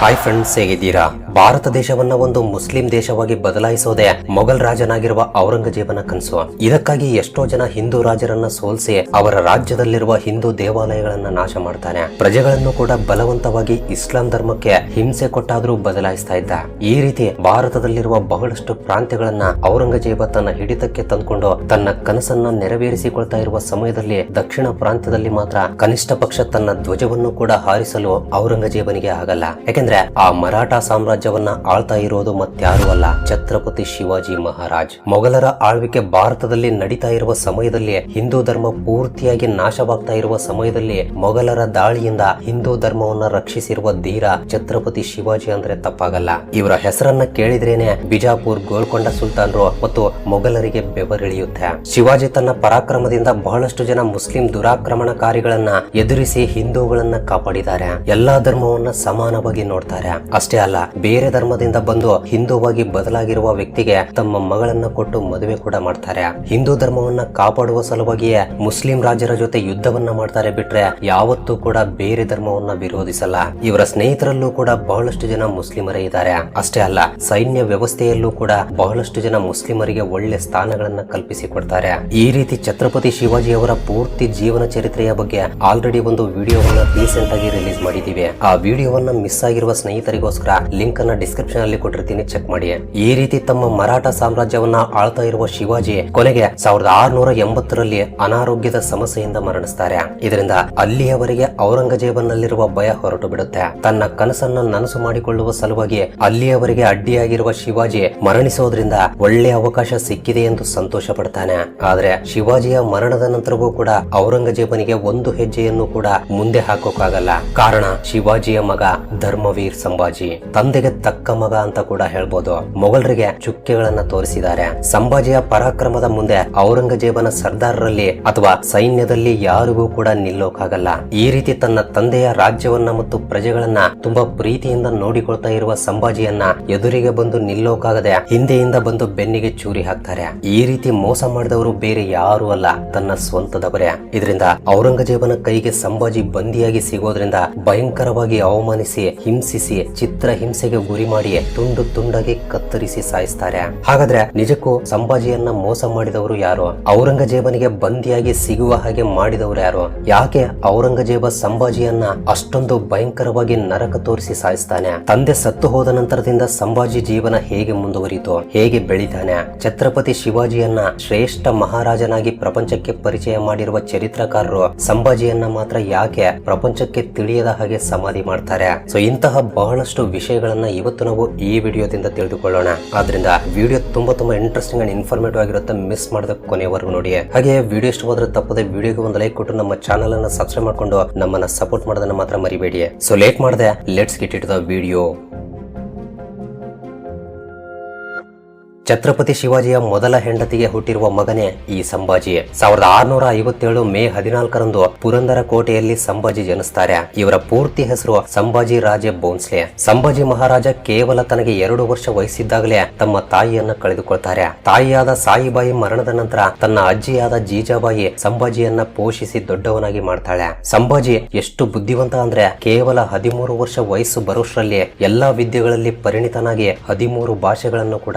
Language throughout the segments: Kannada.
ஹாய் ஃப்ரெண்ட்ஸ் எகிதீரா ಭಾರತ ದೇಶವನ್ನ ಒಂದು ಮುಸ್ಲಿಂ ದೇಶವಾಗಿ ಬದಲಾಯಿಸೋದೇ ಮೊಘಲ್ ರಾಜನಾಗಿರುವ ಔರಂಗಜೇಬನ ಕನಸು. ಇದಕ್ಕಾಗಿ ಎಷ್ಟೋ ಜನ ಹಿಂದೂ ರಾಜರನ್ನ ಸೋಲಿಸಿ ಅವರ ರಾಜ್ಯದಲ್ಲಿರುವ ಹಿಂದೂ ದೇವಾಲಯಗಳನ್ನ ನಾಶ ಮಾಡ್ತಾನೆ. ಪ್ರಜೆಗಳನ್ನು ಕೂಡ ಬಲವಂತವಾಗಿ ಇಸ್ಲಾಂ ಧರ್ಮಕ್ಕೆ ಹಿಂಸೆ ಕೊಟ್ಟಾದ್ರೂ ಬದಲಾಯಿಸ್ತಾ ಇದ್ದ. ಈ ರೀತಿ ಭಾರತದಲ್ಲಿರುವ ಬಹಳಷ್ಟು ಪ್ರಾಂತ್ಯಗಳನ್ನ ಔರಂಗಜೇಬ ತನ್ನ ಹಿಡಿತಕ್ಕೆ ತಂದ್ಕೊಂಡು ತನ್ನ ಕನಸನ್ನ ನೆರವೇರಿಸಿಕೊಳ್ತಾ ಇರುವ ಸಮಯದಲ್ಲಿ ದಕ್ಷಿಣ ಪ್ರಾಂತ್ಯದಲ್ಲಿ ಮಾತ್ರ ಕನಿಷ್ಠ ಪಕ್ಷ ತನ್ನ ಧ್ವಜವನ್ನು ಕೂಡ ಹಾರಿಸಲು ಔರಂಗಜೇಬನಿಗೆ ಆಗಲ್ಲ. ಯಾಕೆಂದ್ರೆ ಆ ಮರಾಠ ಸಾಮ್ರಾಜ್ಯವನ್ನ ಆಳ್ತಾ ಇರೋದು ಮತ್ಯಾರು ಅಲ್ಲ ಛತ್ರಪತಿ ಶಿವಾಜಿ ಮಹಾರಾಜ್. ಮೊಘಲರ ಆಳ್ವಿಕೆ ಭಾರತದಲ್ಲಿ ನಡೀತಾ ಇರುವ ಸಮಯದಲ್ಲಿ ಹಿಂದೂ ಧರ್ಮ ಪೂರ್ತಿಯಾಗಿ ನಾಶವಾಗ್ತಾ ಇರುವ ಸಮಯದಲ್ಲಿ ಮೊಘಲರ ದಾಳಿಯಿಂದ ಹಿಂದೂ ಧರ್ಮವನ್ನ ರಕ್ಷಿಸಿರುವ ಧೀರ ಛತ್ರಪತಿ ಶಿವಾಜಿ ಅಂದ್ರೆ ತಪ್ಪಾಗಲ್ಲ. ಇವರ ಹೆಸರನ್ನ ಕೇಳಿದ್ರೇನೆ ಬಿಜಾಪುರ್ ಗೋಲ್ಕೊಂಡ ಸುಲ್ತಾನ್ರು ಮತ್ತು ಮೊಘಲರಿಗೆ ಬೆವರಿಳಿಯುತ್ತೆ. ಶಿವಾಜಿ ತನ್ನ ಪರಾಕ್ರಮದಿಂದ ಬಹಳಷ್ಟು ಜನ ಮುಸ್ಲಿಂ ದುರಾಕ್ರಮಣಕಾರಿಗಳನ್ನ ಎದುರಿಸಿ ಹಿಂದೂಗಳನ್ನ ಕಾಪಾಡಿದ್ದಾರೆ. ಎಲ್ಲಾ ಧರ್ಮವನ್ನ ಸಮಾನವಾಗಿ ನೋಡ್ತಾರೆ. ಅಷ್ಟೇ ಅಲ್ಲ ಬೇರೆ ಧರ್ಮದಿಂದ ಬಂದು ಹಿಂದೂವಾಗಿ ಬದಲಾಗಿರುವ ವ್ಯಕ್ತಿಗೆ ತಮ್ಮ ಮಗಳನ್ನ ಕೊಟ್ಟು ಮದುವೆ ಕೂಡ ಮಾಡ್ತಾರೆ. ಹಿಂದೂ ಧರ್ಮವನ್ನ ಕಾಪಾಡುವ ಸಲುವಾಗಿಯೇ ಮುಸ್ಲಿಂ ರಾಜರ ಜೊತೆ ಯುದ್ಧವನ್ನ ಮಾಡ್ತಾರೆ ಬಿಟ್ರೆ ಯಾವತ್ತೂ ಕೂಡ ಬೇರೆ ಧರ್ಮವನ್ನ ವಿರೋಧಿಸಲ್ಲ. ಇವರ ಸ್ನೇಹಿತರಲ್ಲೂ ಕೂಡ ಬಹಳಷ್ಟು ಜನ ಮುಸ್ಲಿಮರೇ ಇದ್ದಾರೆ. ಅಷ್ಟೇ ಅಲ್ಲ, ಸೈನ್ಯ ವ್ಯವಸ್ಥೆಯಲ್ಲೂ ಕೂಡ ಬಹಳಷ್ಟು ಜನ ಮುಸ್ಲಿಮರಿಗೆ ಒಳ್ಳೆ ಸ್ಥಾನಗಳನ್ನ ಕಲ್ಪಿಸಿಕೊಡ್ತಾರೆ ಈ ರೀತಿ ಛತ್ರಪತಿ ಶಿವಾಜಿ ಅವರ ಪೂರ್ತಿ ಜೀವನ ಚರಿತ್ರೆಯ ಬಗ್ಗೆ ಆಲ್ರೆಡಿ ಒಂದು ವಿಡಿಯೋವನ್ನ ರೀಸೆಂಟ್ ಆಗಿ ರಿಲೀಸ್ ಮಾಡಿದೀವಿ ಆ ವಿಡಿಯೋವನ್ನ ಮಿಸ್ ಆಗಿರುವ ಸ್ನೇಹಿತರಿಗೋಸ್ಕರ ಲಿಂಕ್ ಅನ್ನ ಡಿಸ್ಕ್ರಿಪ್ಷನ್ ಅಲ್ಲಿ ಕೊಟ್ಟಿರ್ತೀನಿ ಚೆಕ್ ಮಾಡಿ. ಈ ರೀತಿ ತಮ್ಮ ಮರಾಠ ಸಾಮ್ರಾಜ್ಯವನ್ನ ಆಳ್ತಾ ಇರುವ ಶಿವಾಜಿ ಕೊನೆಗೆ ಸಾವಿರದ ಆರುನೂರ ಎಂಬತ್ತರಲ್ಲಿ ಅನಾರೋಗ್ಯದ ಸಮಸ್ಯೆಯಿಂದ ಮರಣಿಸ್ತಾರೆ. ಇದರಿಂದ ಅಲ್ಲಿಯವರೆಗೆ ಔರಂಗಜೇಬನಲ್ಲಿರುವ ಭಯ ಹೊರಟು ಬಿಡುತ್ತೆ ತನ್ನ ಕನಸನ್ನ ನನಸು ಮಾಡಿಕೊಳ್ಳುವ ಸಲುವಾಗಿ ಅಲ್ಲಿಯವರೆಗೆ ಅಡ್ಡಿಯಾಗಿರುವ ಶಿವಾಜಿ ಮರಣಿಸೋದ್ರಿಂದ ಒಳ್ಳೆ ಅವಕಾಶ ಸಿಕ್ಕಿದೆ ಎಂದು ಸಂತೋಷ ಪಡ್ತಾನೆ ಆದ್ರೆ ಶಿವಾಜಿಯ ಮರಣದ ನಂತರವೂ ಕೂಡ ಔರಂಗಜೇಬನಿಗೆ ಒಂದು ಹೆಜ್ಜೆಯನ್ನು ಕೂಡ ಮುಂದೆ ಹಾಕೋಕಾಗಲ್ಲ ಕಾರಣ, ಶಿವಾಜಿಯ ಮಗ ಧರ್ಮವೀರ್ ಸಂಭಾಜಿ. ತಂದೆಗೆ ತಕ್ಕ ಮಗ ಅಂತ ಕೂಡ ಹೇಳ್ಬೋದು. ಮೊಘಲರಿಗೆ ಚುಕ್ಕೆಗಳನ್ನ ತೋರಿಸಿದ್ದಾರೆ. ಸಂಭಾಜಿಯ ಪರಾಕ್ರಮದ ಮುಂದೆ ಔರಂಗಜೇಬನ ಸರ್ದಾರರಲ್ಲಿ ಅಥವಾ ಸೈನ್ಯದಲ್ಲಿ ಯಾರಿಗೂ ಕೂಡ ನಿಲ್ಲೋಕಾಗಲ್ಲ. ಈ ರೀತಿ ತನ್ನ ತಂದೆಯ ರಾಜ್ಯವನ್ನ ಮತ್ತು ಪ್ರಜೆಗಳನ್ನ ತುಂಬಾ ಪ್ರೀತಿಯಿಂದ ನೋಡಿಕೊಳ್ತಾ ಇರುವ ಸಂಭಾಜಿಯನ್ನ ಎದುರಿಗೆ ಬಂದು ನಿಲ್ಲೋಕಾಗದೆ ಹಿಂದೆಯಿಂದ ಬಂದು ಬೆನ್ನಿಗೆ ಚೂರಿ ಹಾಕ್ತಾರೆ. ಈ ರೀತಿ ಮೋಸ ಮಾಡಿದವರು ಬೇರೆ ಯಾರು ಅಲ್ಲ, ತನ್ನ ಸ್ವಂತದವರೇ. ಇದರಿಂದ ಔರಂಗಜೇಬನ ಕೈಗೆ ಸಂಭಾಜಿ ಬಂದಿಯಾಗಿ ಸಿಗೋದ್ರಿಂದ ಭಯಂಕರವಾಗಿ ಅವಮಾನಿಸಿ, ಹಿಂಸಿಸಿ, ಚಿತ್ರ ಹಿಂಸೆಗೆ ಗುರಿ ಮಾಡಿ ತುಂಡು ತುಂಡಾಗಿ ಕತ್ತರಿಸಿ ಸಾಯಿಸ್ತಾರೆ. ಹಾಗಾದ್ರೆ ನಿಜಕ್ಕೂ ಸಂಭಾಜಿಯನ್ನ ಮೋಸ ಮಾಡಿದವರು ಯಾರು? ಔರಂಗಜೇಬನಿಗೆ ಬಂದಿಯಾಗಿ ಸಿಗುವ ಹಾಗೆ ಮಾಡಿದವರು ಯಾರು? ಯಾಕೆ ಔರಂಗಜೇಬ ಸಂಭಾಜಿಯನ್ನ ಅಷ್ಟೊಂದು ಭಯಂಕರವಾಗಿ ನರಕ ತೋರಿಸಿ ಸಾಯಿಸ್ತಾನೆ? ತಂದೆ ಸತ್ತು ಹೋದ ನಂತರದಿಂದ ಸಂಭಾಜಿ ಜೀವನ ಹೇಗೆ ಮುಂದುವರಿತು ಹೇಗೆ ಬೆಳಿತಾನೆ? ಛತ್ರಪತಿ ಶಿವಾಜಿಯನ್ನ ಶ್ರೇಷ್ಠ ಮಹಾರಾಜನಾಗಿ ಪ್ರಪಂಚಕ್ಕೆ ಪರಿಚಯ ಮಾಡಿರುವ ಚರಿತ್ರಕಾರರು ಸಂಭಾಜಿಯನ್ನ ಮಾತ್ರ ಯಾಕೆ ಪ್ರಪಂಚಕ್ಕೆ ತಿಳಿಯದ ಹಾಗೆ ಸಮಾಧಿ ಮಾಡ್ತಾರೆ? ಸೊ, ಇಂತಹ ಬಹಳಷ್ಟು ವಿಷಯಗಳನ್ನ ಇವತ್ತು ನಾವು ಈ ವಿಡಿಯೋದಿಂದ ತಿಳಿದುಕೊಳ್ಳೋಣ. ಆದ್ರಿಂದ ವಿಡಿಯೋ ತುಂಬಾ ತುಂಬಾ ಇಂಟ್ರೆಸ್ಟಿಂಗ್ ಅಂಡ್ ಇನ್ಫಾರ್ಮೇಟಿವ್ ಆಗಿರುತ್ತೆ. ಮಿಸ್ ಮಾಡದ ಕೊನೆವರೆಗೂ ನೋಡಿ. ಹಾಗೆ ವಿಡಿಯೋ ಇಷ್ಟವಾದ್ರೆ ತಪ್ಪದೆ ವಿಡಿಯೋಗೆ ಒಂದು ಲೈಕ್ ಕೊಟ್ಟು ನಮ್ಮ ಚಾನಲ್ ಅನ್ನ ಸಬ್ಸ್ಕ್ರೈಬ್ ಮಾಡ್ಕೊಂಡು ನಮ್ಮನ್ನ ಸಪೋರ್ಟ್ ಮಾಡೋದನ್ನ ಮಾತ್ರ ಮರಿಬೇಡಿ. ಸೊ ಲೇಟ್ ಮಾಡದೆ let's get it the video Chhatrapati ಶಿವಾಜಿಯ ಮೊದಲ ಹೆಂಡತಿಗೆ ಹುಟ್ಟಿರುವ ಮಗನೇ ಈ ಸಂಭಾಜಿ ಸಾವಿರದ ಆರುನೂರ ಐವತ್ತೇಳು ಮೇ ಹದಿನಾಲ್ಕರಂದು ಪುರಂದರ ಕೋಟೆಯಲ್ಲಿ ಸಂಭಾಜಿ ಜನಿಸ್ತಾರೆ. ಇವರ ಪೂರ್ತಿ ಹೆಸರು ಸಂಭಾಜಿ ರಾಜ ಬೋನ್ಸ್ಲೆ ಸಂಭಾಜಿ ಮಹಾರಾಜ ಕೇವಲ ತನಗೆ ಎರಡು ವರ್ಷ ವಯಸ್ಸಿದ್ದಾಗಲೇ ತಮ್ಮ ತಾಯಿಯನ್ನ ಕಳೆದುಕೊಳ್ತಾರೆ. ತಾಯಿಯಾದ ಸಾಯಿಬಾಯಿ ಮರಣದ ನಂತರ ತನ್ನ ಅಜ್ಜಿಯಾದ ಜೀಜಾಬಾಯಿ ಸಂಭಾಜಿಯನ್ನ ಪೋಷಿಸಿ ದೊಡ್ಡವನಾಗಿ ಮಾಡ್ತಾಳೆ. ಸಂಭಾಜಿ ಎಷ್ಟು ಬುದ್ಧಿವಂತ ಅಂದ್ರೆ ಕೇವಲ ಹದಿಮೂರು ವರ್ಷ ವಯಸ್ಸು ಬರೋಷ್ಟರಲ್ಲಿ ಎಲ್ಲಾ ವಿದ್ಯೆಗಳಲ್ಲಿ ಪರಿಣಿತನಾಗಿ ಹದಿಮೂರು ಭಾಷೆಗಳನ್ನು ಕೂಡ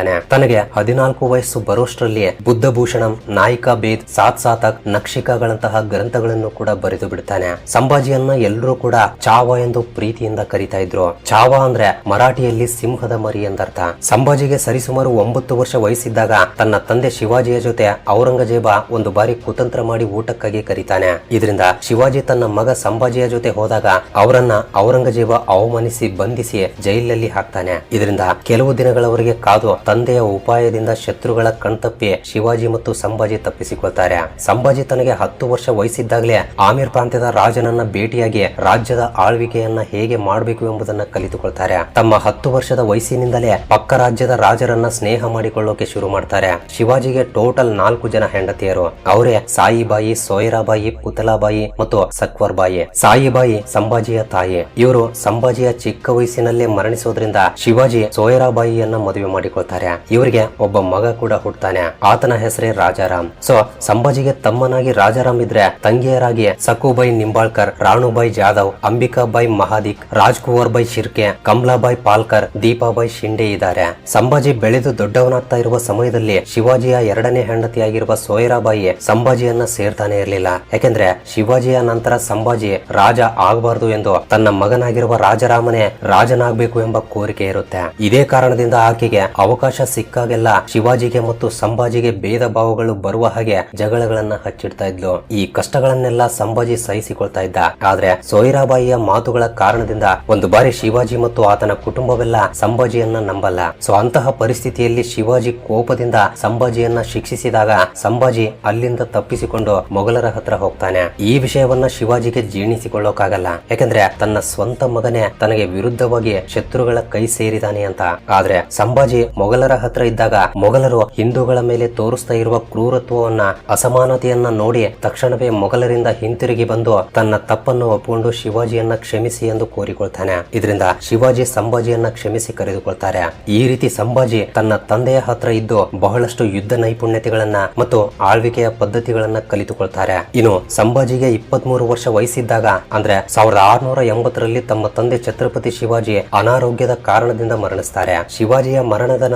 ಕಲಿತುಕೊಳ್ತಾನೆ ತನಗೆ ಹದಿನಾಲ್ಕು ವಯಸ್ಸು ಬರೋಷ್ಟರಲ್ಲಿಯೇ ಬುದ್ಧಭೂಷಣಂ, ನಾಯಿಕಾ ಬೇದ್ ಸಾತ್ ಸಾತಕ್, ನಕ್ಷಿಕಾಗಳಂತಹ ಗ್ರಂಥಗಳನ್ನು ಕೂಡ ಬರೆದು ಬಿಡ್ತಾನೆ. ಸಂಭಾಜಿಯನ್ನ ಎಲ್ಲರೂ ಕೂಡ ಚಾವ ಎಂದು ಪ್ರೀತಿಯಿಂದ ಕರಿತಾ ಇದ್ರು. ಚಾವ ಅಂದ್ರೆ ಮರಾಠಿಯಲ್ಲಿ ಸಿಂಹದ ಮರಿ ಎಂದರ್ಥ. ಸಂಭಾಜಿಗೆ ಸರಿಸುಮಾರು ಒಂಬತ್ತು ವರ್ಷ ವಯಸ್ಸಿದ್ದಾಗ ತನ್ನ ತಂದೆ ಶಿವಾಜಿಯ ಜೊತೆ ಔರಂಗಜೇಬ ಒಂದು ಬಾರಿ ಕುತಂತ್ರ ಮಾಡಿ ಊಟಕ್ಕಾಗಿ ಕರೀತಾನೆ. ಇದರಿಂದ ಶಿವಾಜಿ ತನ್ನ ಮಗ ಸಂಭಾಜಿಯ ಜೊತೆ ಹೋದಾಗ ಅವರನ್ನ ಔರಂಗಜೇಬ ಅವಮಾನಿಸಿ ಬಂಧಿಸಿ ಜೈಲಲ್ಲಿ ಹಾಕ್ತಾನೆ. ಇದರಿಂದ ಕೆಲವು ದಿನಗಳವರೆಗೆ ಕಾದು ತಂದೆಯ ಉಪಾಯದಿಂದ ಶತ್ರುಗಳ ಕಣ್ತಪ್ಪಿ ಶಿವಾಜಿ ಮತ್ತು ಸಂಭಾಜಿ ತಪ್ಪಿಸಿಕೊಳ್ತಾರೆ. ಸಂಭಾಜಿ ತನಗೆ ಹತ್ತು ವರ್ಷ ವಯಸ್ಸಿದ್ದಾಗಲೇ ಆಮೀರ್ ಪ್ರಾಂತ್ಯದ ರಾಜನನ್ನ ಭೇಟಿಯಾಗಿ ರಾಜ್ಯದ ಆಳ್ವಿಕೆಯನ್ನ ಹೇಗೆ ಮಾಡಬೇಕು ಎಂಬುದನ್ನ ಕಲಿತುಕೊಳ್ತಾರೆ. ತಮ್ಮ ಹತ್ತು ವರ್ಷದ ವಯಸ್ಸಿನಿಂದಲೇ ಪಕ್ಕ ರಾಜ್ಯದ ರಾಜರನ್ನ ಸ್ನೇಹ ಮಾಡಿಕೊಳ್ಳೋಕೆ ಶುರು ಮಾಡ್ತಾರೆ. ಶಿವಾಜಿಗೆ ಟೋಟಲ್ ನಾಲ್ಕು ಜನ ಹೆಂಡತಿಯರು. ಅವರೇ ಸಾಯಿಬಾಯಿ, ಸೋಯರಾಬಾಯಿ, ಪುತಲಾಬಾಯಿ ಮತ್ತು ಸಕ್ವರ್ಬಾಯಿ. ಸಾಯಿಬಾಯಿ ಸಂಭಾಜಿಯ ತಾಯಿ. ಇವರು ಸಂಭಾಜಿಯ ಚಿಕ್ಕ ವಯಸ್ಸಿನಲ್ಲೇ ಮರಣಿಸೋದ್ರಿಂದ ಶಿವಾಜಿ ಸೋಯರಾಬಾಯಿಯನ್ನ ಮದುವೆ ಮಾಡಿಕೊಳ್ತಾರೆ. ಇವರಿಗೆ ಒಬ್ಬ ಮಗ ಕೂಡ ಹುಟ್ಟತಾನೆ ಆತನ ಹೆಸರೇ ರಾಜಾರಾಮ್. ಸೊ ಸಂಭಾಜಿಗೆ ತಮ್ಮನಾಗಿ ರಾಜಾರಾಮ್ ಇದ್ರೆ ತಂಗಿಯರಾಗಿ ಸಕುಬಾಯಿ ನಿಂಬಾಳ್ಕರ್, ರಾಣುಬಾಯಿ ಜಾಧವ್, ಅಂಬಿಕಾಬಾಯಿ ಮಹಾದಿಕ್ ರಾಜ್ಕುವರ್ ಬೈ ಶಿರ್ಕೆ, ಕಮಲಾಬಾಯಿ ಪಾಲ್ಕರ್, ದೀಪಾಬಾಯಿ ಶಿಂಡೆ ಇದ್ದಾರೆ. ಸಂಭಾಜಿ ಬೆಳೆದು ದೊಡ್ಡವನಾಗ್ತಾ ಇರುವ ಸಮಯದಲ್ಲಿ ಶಿವಾಜಿಯ ಎರಡನೇ ಹೆಂಡತಿಯಾಗಿರುವ ಸೋಯರಾಬಾಯಿ ಸಂಭಾಜಿಯನ್ನ ಸೇರ್ತಾನೆ ಇರಲಿಲ್ಲ. ಯಾಕೆಂದ್ರೆ ಶಿವಾಜಿಯ ನಂತರ ಸಂಭಾಜಿ ರಾಜ ಆಗಬಾರದು ಎಂದು ತನ್ನ ಮಗನಾಗಿರುವ ರಾಜರಾಮನೇ ರಾಜನಾಗಬೇಕು ಎಂಬ ಕೋರಿಕೆ ಇರುತ್ತೆ. ಇದೇ ಕಾರಣದಿಂದ ಆಕೆಗೆ ಅವಕಾಶ ಸಿಕ್ಕಾಗೆಲ್ಲ ಶಿವಾಜಿಗೆ ಮತ್ತು ಸಂಭಾಜಿಗೆ ಭೇದ ಭಾವಗಳು ಬರುವ ಹಾಗೆ ಜಗಳಗಳನ್ನ ಹಚ್ಚಿಡ್ತಾ ಇದ್ಲು. ಈ ಕಷ್ಟಗಳನ್ನೆಲ್ಲ ಸಂಭಾಜಿ ಸಹಿಸಿಕೊಳ್ತಾ ಇದ್ದ. ಆದ್ರೆ ಸೋಯಿರಾಬಾಯಿಯ ಮಾತುಗಳ ಕಾರಣದಿಂದ ಒಂದು ಬಾರಿ ಶಿವಾಜಿ ಮತ್ತು ಆತನ ಕುಟುಂಬವೆಲ್ಲ ಸಂಭಾಜಿಯನ್ನ ನಂಬಲ್ಲ. ಸೊ ಅಂತಹ ಪರಿಸ್ಥಿತಿಯಲ್ಲಿ ಶಿವಾಜಿ ಕೋಪದಿಂದ ಸಂಭಾಜಿಯನ್ನ ಶಿಕ್ಷಿಸಿದಾಗ ಸಂಭಾಜಿ ಅಲ್ಲಿಂದ ತಪ್ಪಿಸಿಕೊಂಡು ಮೊಘಲರ ಹತ್ರ ಹೋಗ್ತಾನೆ. ಈ ವಿಷಯವನ್ನ ಶಿವಾಜಿಗೆ ಜೀರ್ಣಿಸಿಕೊಳ್ಳೋಕಾಗಲ್ಲ. ಯಾಕಂದ್ರೆ ತನ್ನ ಸ್ವಂತ ಮಗನೇ ತನಗೆ ವಿರುದ್ಧವಾಗಿ ಶತ್ರುಗಳ ಕೈ ಸೇರಿದಾನೆ ಅಂತ. ಆದ್ರೆ ಸಂಭಾಜಿ ಮೊಘಲರ ಹತ್ರ ಇದ್ದಾಗ ಮೊಘಲರು ಹಿಂದೂಗಳ ಮೇಲೆ ತೋರಿಸ್ತಾ ಇರುವ ಕ್ರೂರತ್ವವನ್ನ, ಅಸಮಾನತೆಯನ್ನ ನೋಡಿ ತಕ್ಷಣವೇ ಮೊಘಲರಿಂದ ಹಿಂತಿರುಗಿ ಬಂದು ತನ್ನ ತಪ್ಪನ್ನು ಒಪ್ಪಿಕೊಂಡು ಶಿವಾಜಿಯನ್ನ ಕ್ಷಮಿಸಿ ಎಂದು ಕೋರಿಕೊಳ್ತಾನೆ. ಇದರಿಂದ ಶಿವಾಜಿ ಸಂಭಾಜಿಯನ್ನ ಕ್ಷಮಿಸಿ ಕರೆದುಕೊಳ್ತಾರೆ. ಈ ರೀತಿ ಸಂಭಾಜಿ ತನ್ನ ತಂದೆಯ ಹತ್ರ ಇದ್ದು ಬಹಳಷ್ಟು ಯುದ್ಧ ನೈಪುಣ್ಯತೆಗಳನ್ನ ಮತ್ತು ಆಳ್ವಿಕೆಯ ಪದ್ಧತಿಗಳನ್ನ ಕಲಿತುಕೊಳ್ತಾರೆ. ಇನ್ನು ಸಂಭಾಜಿಗೆ ಇಪ್ಪತ್ತ್ ವರ್ಷ ವಯಸ್ಸಿದ್ದಾಗ, ಅಂದ್ರೆ ಸಾವಿರದ ಆರ್ನೂರ ಎಂಬತ್ತರಲ್ಲಿ ತಮ್ಮ ತಂದೆ ಛತ್ರಪತಿ ಶಿವಾಜಿ ಅನಾರೋಗ್ಯದ ಕಾರಣದಿಂದ ಮರಣಿಸ್ತಾರೆ. ಶಿವಾಜಿಯ ಮರಣದ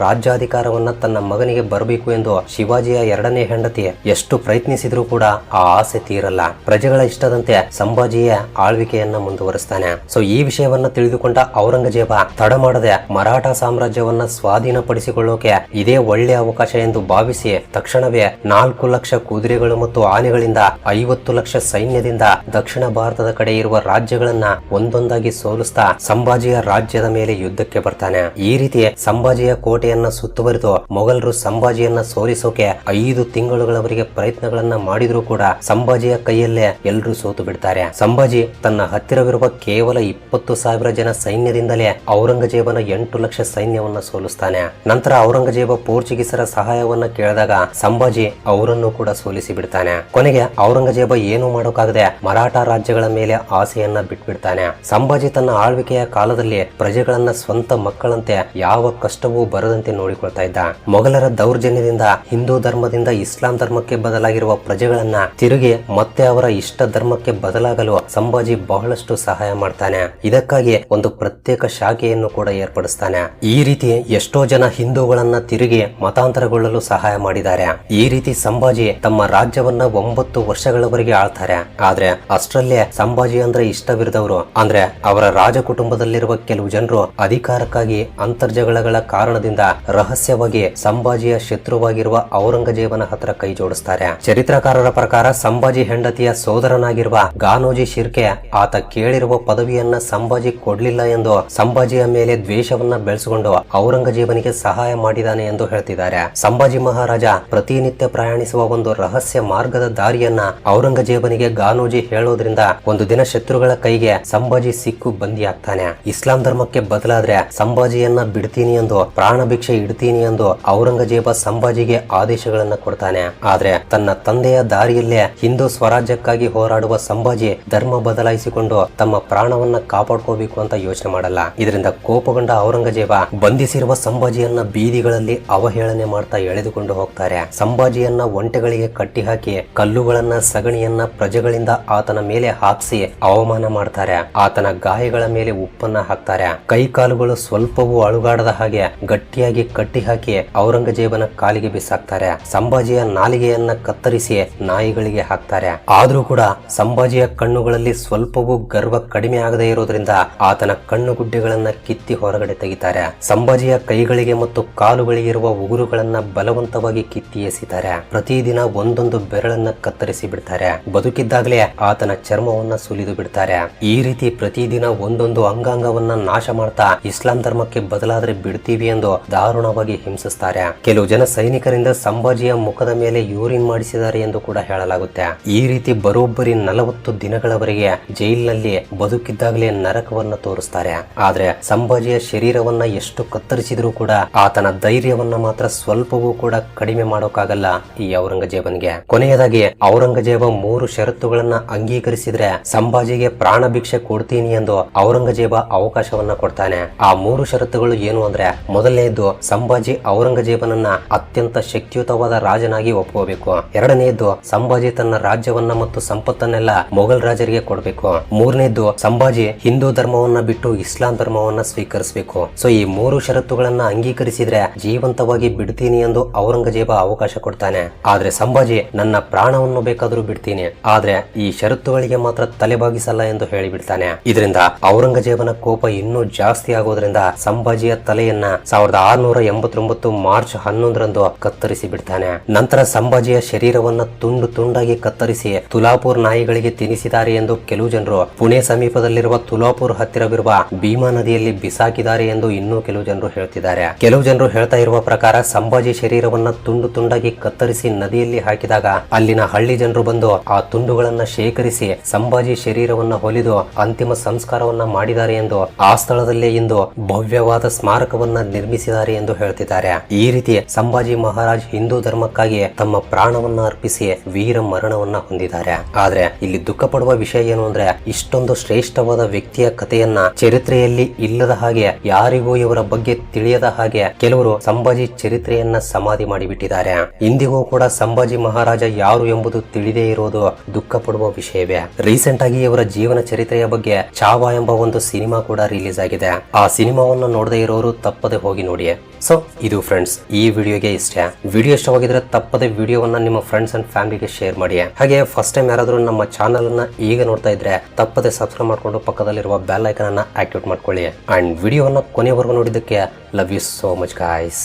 ರಾಜ್ಯಾಧಿಕಾರವನ್ನ ತನ್ನ ಮಗನಿಗೆ ಬರಬೇಕು ಎಂದು ಶಿವಾಜಿಯ ಎರಡನೇ ಹೆಂಡತಿ ಎಷ್ಟು ಪ್ರಯತ್ನಿಸಿದ್ರು ಕೂಡ ಆ ಆಸೆ ತೀರಲ್ಲ. ಪ್ರಜೆಗಳ ಇಷ್ಟದಂತೆ ಸಂಭಾಜಿಯ ಆಳ್ವಿಕೆಯನ್ನ ಮುಂದುವರಿಸ್ತಾನೆ. ಸೊ ಈ ವಿಷಯವನ್ನ ತಿಳಿದುಕೊಂಡ ಔರಂಗಜೇಬ ತಡ ಮಾಡದೆ ಮರಾಠ ಸಾಮ್ರಾಜ್ಯವನ್ನ ಸ್ವಾಧೀನಪಡಿಸಿಕೊಳ್ಳೋಕೆ ಇದೇ ಒಳ್ಳೆ ಅವಕಾಶ ಎಂದು ಭಾವಿಸಿ ತಕ್ಷಣವೇ ನಾಲ್ಕು ಲಕ್ಷ ಕುದುರೆಗಳು ಮತ್ತು ಆನೆಗಳಿಂದ ಐವತ್ತು ಲಕ್ಷ ಸೈನ್ಯದಿಂದ ದಕ್ಷಿಣ ಭಾರತದ ಕಡೆ ಇರುವ ರಾಜ್ಯಗಳನ್ನ ಒಂದೊಂದಾಗಿ ಸೋಲಿಸ್ತಾ ಸಂಭಾಜಿಯ ರಾಜ್ಯದ ಮೇಲೆ ಯುದ್ಧಕ್ಕೆ ಬರ್ತಾನೆ. ಈ ರೀತಿ ಸಂಭಾಜಿಯ ಕೋಟೆಯನ್ನ ಸುತ್ತುವರಿದು ಮೊಘಲರು ಸಂಭಾಜಿಯನ್ನ ಸೋಲಿಸೋಕೆ ಐದು ತಿಂಗಳುಗಳವರೆಗೆ ಪ್ರಯತ್ನಗಳನ್ನ ಮಾಡಿದ್ರು ಕೂಡ ಸಂಭಾಜಿಯ ಕೈಯಲ್ಲೇ ಎಲ್ಲರೂ ಸೋತು ಬಿಡ್ತಾರೆ. ಸಂಭಾಜಿ ತನ್ನ ಹತ್ತಿರವಿರುವ ಕೇವಲ ಇಪ್ಪತ್ತು ಸಾವಿರ ಜನ ಸೈನ್ಯದಿಂದಲೇ ಔರಂಗಜೇಬನ ಎಂಟು ಲಕ್ಷ ಸೈನ್ಯವನ್ನ ಸೋಲಿಸ್ತಾನೆ. ನಂತರ ಔರಂಗಜೇಬ ಪೋರ್ಚುಗೀಸರ ಸಹಾಯವನ್ನ ಕೇಳಿದಾಗ ಸಂಭಾಜಿ ಅವರನ್ನು ಕೂಡ ಸೋಲಿಸಿ ಬಿಡ್ತಾನೆ. ಕೊನೆಗೆ ಔರಂಗಜೇಬ ಏನು ಮಾಡೋಕಾಗದೆ ಮರಾಠ ರಾಜ್ಯಗಳ ಮೇಲೆ ಆಸೆಯನ್ನ ಬಿಟ್ಬಿಡ್ತಾನೆ. ಸಂಭಾಜಿ ತನ್ನ ಆಳ್ವಿಕೆಯ ಕಾಲದಲ್ಲಿ ಪ್ರಜೆಗಳನ್ನ ಸ್ವಂತ ಮಕ್ಕಳಂತೆ ಯಾವ ಕಷ್ಟವೂ ಬರದಂತೆ ನೋಡಿಕೊಳ್ತಾ ಇದ್ದ. ಮೊಘಲರ ದೌರ್ಜನ್ಯದಿಂದ ಹಿಂದೂ ಧರ್ಮದಿಂದ ಇಸ್ಲಾಂ ಧರ್ಮಕ್ಕೆ ಬದಲಾಗಿರುವ ಪ್ರಜೆಗಳನ್ನ ತಿರುಗಿ ಮತ್ತೆ ಅವರ ಇಷ್ಟ ಧರ್ಮಕ್ಕೆ ಬದಲಾಗಲು ಸಂಭಾಜಿ ಬಹಳಷ್ಟು ಸಹಾಯ ಮಾಡ್ತಾನೆ. ಇದಕ್ಕಾಗಿ ಒಂದು ಪ್ರತ್ಯೇಕ ಶಾಖೆಯನ್ನು ಕೂಡ ಏರ್ಪಡಿಸ್ತಾನೆ. ಈ ರೀತಿ ಎಷ್ಟೋ ಜನ ಹಿಂದೂಗಳನ್ನ ತಿರುಗಿ ಮತಾಂತರಗೊಳ್ಳಲು ಸಹಾಯ ಮಾಡಿದ್ದಾರೆ. ಈ ರೀತಿ ಸಂಭಾಜಿ ತಮ್ಮ ರಾಜ್ಯವನ್ನ ಒಂಬತ್ತು ವರ್ಷಗಳವರೆಗೆ ಆಳ್ತಾರೆ. ಆದ್ರೆ ಅಷ್ಟರಲ್ಲೇ ಸಂಭಾಜಿ ಅಂದ್ರೆ ಇಷ್ಟವಿರದವರು. ಅಂದ್ರೆ ಅವರ ರಾಜ ಕುಟುಂಬದಲ್ಲಿರುವ ಕೆಲವು ಜನರು ಅಧಿಕಾರಕ್ಕಾಗಿ ಅಂತರ್ಜಗಳಗಳ ಕಾರಣದಿಂದ ರಹಸ್ಯವಾಗಿ ಸಂಭಾಜಿಯ ಶತ್ರುವಾಗಿರುವ ಔರಂಗಜೇಬನ ಹತ್ರ ಕೈ ಜೋಡಿಸ್ತಾರೆ. ಚರಿತ್ರಕಾರರ ಪ್ರಕಾರ ಸಂಭಾಜಿ ಹೆಂಡತಿಯ ಸೋದರನಾಗಿರುವ ಗಾನೋಜಿ ಶಿರ್ಕೆ ಆತ ಕೇಳಿರುವ ಪದವಿಯನ್ನ ಸಂಭಾಜಿ ಕೊಡ್ಲಿಲ್ಲ ಎಂದು ಸಂಭಾಜಿಯ ಮೇಲೆ ದ್ವೇಷವನ್ನ ಬೆಳೆಸಿಕೊಂಡು ಔರಂಗಜೇಬನಿಗೆ ಸಹಾಯ ಮಾಡಿದಾನೆ ಎಂದು ಹೇಳ್ತಿದ್ದಾರೆ. ಸಂಭಾಜಿ ಮಹಾರಾಜ ಪ್ರತಿನಿತ್ಯ ಪ್ರಯಾಣಿಸುವ ಒಂದು ರಹಸ್ಯ ಮಾರ್ಗದ ದಾರಿಯನ್ನ ಔರಂಗಜೇಬನಿಗೆ ಗಾನೋಜಿ ಹೇಳೋದ್ರಿಂದ ಒಂದು ದಿನ ಶತ್ರುಗಳ ಕೈಗೆ ಸಂಭಾಜಿ ಸಿಕ್ಕು ಬಂದಿಯಾಗ್ತಾನೆ. ಇಸ್ಲಾಂ ಧರ್ಮಕ್ಕೆ ಬದಲಾದ್ರೆ ಸಂಭಾಜಿಯನ್ನ ಬಿಡ್ತೀನಿ ಎಂದು ಪ್ರಾಣ ಭಿಕ್ಷೆ ಇಡ್ತೀನಿ ಎಂದು ಔರಂಗಜೇಬ ಸಂಭಾಜಿಗೆ ಆದೇಶಗಳನ್ನ ಕೊಡ್ತಾನೆ. ಆದ್ರೆ ತನ್ನ ತಂದೆಯ ದಾರಿಯಲ್ಲೇ ಹಿಂದೂ ಸ್ವರಾಜ್ಯಕ್ಕಾಗಿ ಹೋರಾಡುವ ಸಂಭಾಜಿ ಧರ್ಮ ಬದಲಾಯಿಸಿಕೊಂಡು ತಮ್ಮ ಪ್ರಾಣವನ್ನ ಕಾಪಾಡ್ಕೋಬೇಕು ಅಂತ ಯೋಚನೆ ಮಾಡಲ್ಲ. ಇದರಿಂದ ಕೋಪಗೊಂಡ ಔರಂಗಜೇಬ ಬಂಧಿಸಿರುವ ಸಂಭಾಜಿಯನ್ನ ಬೀದಿಗಳಲ್ಲಿ ಅವಹೇಳನೆ ಮಾಡ್ತಾ ಎಳೆದುಕೊಂಡು ಹೋಗ್ತಾರೆ. ಸಂಭಾಜಿಯನ್ನ ಒಂಟೆಗಳಿಗೆ ಕಟ್ಟಿ ಹಾಕಿ ಕಲ್ಲುಗಳನ್ನ, ಸಗಣಿಯನ್ನ ಪ್ರಜೆಗಳಿಂದ ಆತನ ಮೇಲೆ ಹಾಕ್ಸಿ ಅವಮಾನ ಮಾಡ್ತಾರೆ. ಆತನ ಗಾಯಗಳ ಮೇಲೆ ಉಪ್ಪನ್ನ ಹಾಕ್ತಾರೆ. ಕೈ ಕಾಲುಗಳು ಸ್ವಲ್ಪವೂ ಅಳುಗಾಡದ ಹಾಗೆ ಗಟ್ಟಿಯಾಗಿ ಕಟ್ಟಿ ಹಾಕಿ ಔರಂಗಜೇಬನ ಕಾಲಿಗೆ ಬಿಸಾಕ್ತಾರೆ. ಸಂಭಾಜಿಯ ನಾಲಿಗೆಯನ್ನ ಕತ್ತರಿಸಿ ನಾಯಿಗಳಿಗೆ ಹಾಕ್ತಾರೆ. ಆದ್ರೂ ಕೂಡ ಸಂಭಾಜಿಯ ಕಣ್ಣುಗಳಲ್ಲಿ ಸ್ವಲ್ಪವೂ ಗರ್ವ ಕಡಿಮೆ ಆಗದೇ ಇರೋದ್ರಿಂದ ಆತನ ಕಣ್ಣು ಗುಡ್ಡೆಗಳನ್ನ ಕಿತ್ತಿ ಹೊರಗಡೆ ತೆಗಿತಾರೆ. ಸಂಭಾಜಿಯ ಕೈಗಳಿಗೆ ಮತ್ತು ಕಾಲುಗಳಿಗೆ ಇರುವ ಉಗುರುಗಳನ್ನ ಬಲವಂತವಾಗಿ ಕಿತ್ತಿ ಎಸಿತಾರೆ. ಪ್ರತಿದಿನ ಒಂದೊಂದು ಬೆರಳನ್ನ ಕತ್ತರಿಸಿ ಬಿಡ್ತಾರೆ. ಬದುಕಿದ್ದಾಗಲೇ ಆತನ ಚರ್ಮವನ್ನ ಸುಲಿದು ಬಿಡ್ತಾರೆ. ಈ ರೀತಿ ಪ್ರತಿದಿನ ಒಂದೊಂದು ಅಂಗಾಂಗವನ್ನ ನಾಶ ಮಾಡ್ತಾ ಇಸ್ಲಾಂ ಧರ್ಮಕ್ಕೆ ಬದಲಾದ್ರೆ ಬಿಡ್ತೀವಿ ಎಂದು ದಾರುಣವಾಗಿ ಹಿಂಸಿಸ್ತಾರೆ. ಕೆಲವು ಜನ ಸೈನಿಕರಿಂದ ಸಂಭಾಜಿಯ ಮುಖದ ಮೇಲೆ ಯೂರಿನ್ ಮಾಡಿಸಿದ್ದಾರೆ ಎಂದು ಕೂಡ ಹೇಳಲಾಗುತ್ತೆ. ಈ ರೀತಿ ಬರೋಬ್ಬರಿ ನಲವತ್ತು ದಿನಗಳವರೆಗೆ ಜೈಲಿನಲ್ಲಿ ಬದುಕಿದ್ದಾಗಲೇ ನರಕವನ್ನ ತೋರಿಸ್ತಾರೆ. ಆದ್ರೆ ಸಂಭಾಜಿಯ ಶರೀರವನ್ನ ಎಷ್ಟು ಕತ್ತರಿಸಿದ್ರು ಕೂಡ ಆತನ ಧೈರ್ಯವನ್ನ ಮಾತ್ರ ಸ್ವಲ್ಪವೂ ಕೂಡ ಕಡಿಮೆ ಮಾಡೋಕ್ಕಾಗಲ್ಲ ಈ ಔರಂಗಜೇಬನ್ಗೆ. ಕೊನೆಯದಾಗಿ ಔರಂಗಜೇಬ ಮೂರು ಷರತ್ತುಗಳನ್ನ ಅಂಗೀಕರಿಸಿದ್ರೆ ಸಂಭಾಜಿಗೆ ಪ್ರಾಣ ಭಿಕ್ಷೆ ಕೊಡ್ತೀನಿ ಎಂದು ಔರಂಗಜೇಬ ಅವಕಾಶವನ್ನ ಕೊಡ್ತಾನೆ. ಆ ಮೂರು ಷರತ್ತುಗಳು ಏನು ಅಂದ್ರೆ ಮೊದಲನೆಯದು ಸಂಭಾಜಿ ಔರಂಗಜೇಬನನ್ನ ಅತ್ಯಂತ ಶಕ್ತಿಯುತವಾದ ರಾಜನಾಗಿ ಒಪ್ಪಬೇಕು ಎರಡನೆಯದು ಸಂಭಾಜಿ ತನ್ನ ರಾಜ್ಯವನ್ನ ಮತ್ತು ಸಂಪತ್ತನ್ನೆಲ್ಲ ಮೊಘಲ್ ರಾಜರಿಗೆ ಕೊಡಬೇಕು. ಮೂರನೇದು ಸಂಭಾಜಿ ಹಿಂದೂ ಧರ್ಮವನ್ನ ಬಿಟ್ಟು ಇಸ್ಲಾಂ ಧರ್ಮವನ್ನ ಸ್ವೀಕರಿಸಬೇಕು. ಸೊ, ಈ ಮೂರು ಷರತ್ತುಗಳನ್ನ ಅಂಗೀಕರಿಸಿದ್ರೆ ಜೀವಂತವಾಗಿ ಬಿಡ್ತೀನಿ ಎಂದು ಔರಂಗಜೇಬ ಅವಕಾಶ ಕೊಡ್ತಾನೆ. ಆದ್ರೆ ಸಂಭಾಜಿ, ನನ್ನ ಪ್ರಾಣವನ್ನು ಬೇಕಾದ್ರೂ ಬಿಡ್ತೀನಿ. ಆದ್ರೆ ಈ ಷರತ್ತುಗಳಿಗೆ ಮಾತ್ರ ತಲೆಬಾಗಿಸಲ್ಲ ಎಂದು ಹೇಳಿಬಿಡ್ತಾನೆ. ಇದರಿಂದ ಔರಂಗಜೇಬನ ಕೋಪ ಇನ್ನೂ ಜಾಸ್ತಿ ಆಗೋದ್ರಿಂದ ಸಂಭಾಜಿಯ ತಲೆಯನ್ನ ಸಾವಿರದ ಆರುನೂರ ಎಂಬತ್ತೊಂಬತ್ತು ಮಾರ್ಚ್ ಹನ್ನೊಂದರಂದು ಕತ್ತರಿಸಿ ಬಿಡ್ತಾನೆ. ನಂತರ ಸಂಭಾಜಿಯ ಶರೀರವನ್ನ ತುಂಡು ತುಂಡಾಗಿ ಕತ್ತರಿಸಿ ತುಲಾಪುರ್ ನಾಯಿಗಳಿಗೆ ತಿನ್ನಿಸಿದ್ದಾರೆ ಎಂದು ಕೆಲವು ಜನರು. ಪುಣೆ ಸಮೀಪದಲ್ಲಿರುವ ತುಲಾಪುರ್ ಹತ್ತಿರವಿರುವ ಭೀಮಾ ನದಿಯಲ್ಲಿ ಬಿಸಾಕಿದ್ದಾರೆ ಎಂದು ಇನ್ನೂ ಕೆಲವು ಜನರು ಹೇಳ್ತಿದ್ದಾರೆ. ಕೆಲವು ಜನರು ಹೇಳ್ತಾ ಇರುವ ಪ್ರಕಾರ ಸಂಭಾಜಿ ಶರೀರವನ್ನ ತುಂಡು ತುಂಡಾಗಿ ಕತ್ತರಿಸಿ ನದಿಯಲ್ಲಿ ಹಾಕಿದಾಗ ಅಲ್ಲಿನ ಹಳ್ಳಿ ಜನರು ಬಂದು ಆ ತುಂಡುಗಳನ್ನ ಶೇಖರಿಸಿ ಸಂಭಾಜಿ ಶರೀರವನ್ನ ಹೊಲಿದು ಅಂತಿಮ ಸಂಸ್ಕಾರವನ್ನ ಮಾಡಿದ್ದಾರೆ ಎಂದು ಆ ಸ್ಥಳದಲ್ಲೇ ಇಂದು ಭವ್ಯವಾದ ಸ್ಮಾರಕವನ್ನ ನಿರ್ಮಿಸಿದ್ದಾರೆ ಎಂದು ಹೇಳ್ತಿದ್ದಾರೆ. ಈ ರೀತಿ ಸಂಭಾಜಿ ಮಹಾರಾಜ್ ಹಿಂದೂ ಧರ್ಮಕ್ಕಾಗಿ ತಮ್ಮ ಪ್ರಾಣವನ್ನ ಅರ್ಪಿಸಿ ವೀರ ಮರಣವನ್ನ ಹೊಂದಿದ್ದಾರೆ. ಆದ್ರೆ ಇಲ್ಲಿ ದುಃಖ ಪಡುವ ವಿಷಯ ಏನು ಅಂದ್ರೆ ಇಷ್ಟೊಂದು ಶ್ರೇಷ್ಠವಾದ ವ್ಯಕ್ತಿಯ ಕಥೆಯನ್ನ ಚರಿತ್ರೆಯಲ್ಲಿ ಇಲ್ಲದ ಹಾಗೆ ಯಾರಿಗೂ ಇವರ ಬಗ್ಗೆ ತಿಳಿಯದ ಹಾಗೆ ಕೆಲವರು ಸಂಭಾಜಿ ಚರಿತ್ರೆಯನ್ನ ಸಮಾಧಿ ಮಾಡಿಬಿಟ್ಟಿದ್ದಾರೆ. ಇಂದಿಗೂ ಕೂಡ ಸಂಭಾಜಿ ಮಹಾರಾಜ ಯಾರು ಎಂಬುದು ತಿಳಿದೇ ಇರೋದು ದುಃಖ ಪಡುವ ವಿಷಯವೇ. ರೀಸೆಂಟ್ ಆಗಿ ಇವರ ಜೀವನ ಚರಿತ್ರೆಯ ಬಗ್ಗೆ ಚಾವಾ ಎಂಬ ಒಂದು ಸಿನಿಮಾ ಕೂಡ ರಿಲೀಸ್ ಆಗಿದೆ. ಆ ಸಿನಿಮಾವನ್ನು ನೋಡದೇ ಇರೋರು ತಪ್ಪದೆ ಹೋಗಿ ನೋಡಿ ಸೊ ಇದು ಫ್ರೆಂಡ್ಸ್ ಈ ವಿಡಿಯೋಗೆ ಇಷ್ಟ. ವಿಡಿಯೋ ಇಷ್ಟವಾಗಿದ್ರೆ ತಪ್ಪದೆ ವಿಡಿಯೋವನ್ನ ನಿಮ್ಮ ಫ್ರೆಂಡ್ಸ್ ಅಂಡ್ ಫ್ಯಾಮಿಲಿಗೆ ಶೇರ್ ಮಾಡಿ ಹಾಗೆ ಫಸ್ಟ್ ಟೈಮ್ ಯಾರಾದರೂ ನಮ್ಮ ಚಾನಲ್ ಅನ್ನ ಈಗ ನೋಡ್ತಾ ಇದ್ರೆ ತಪ್ಪದೆ ಸಬ್ಸ್ಕ್ರೈಬ್ ಮಾಡ್ಕೊಂಡು ಪಕ್ಕದಲ್ಲಿರುವ ಬೆಲ್ ಐಕನ್ ಅನ್ನ ಆಕ್ಟಿವೇಟ್ ಮಾಡ್ಕೊಳ್ಳಿ ಅಂಡ್ ವಿಡಿಯೋವನ್ನ ಕೊನೆವರೆಗೂ ನೋಡಿದ್ದಕ್ಕೆ love you so much guys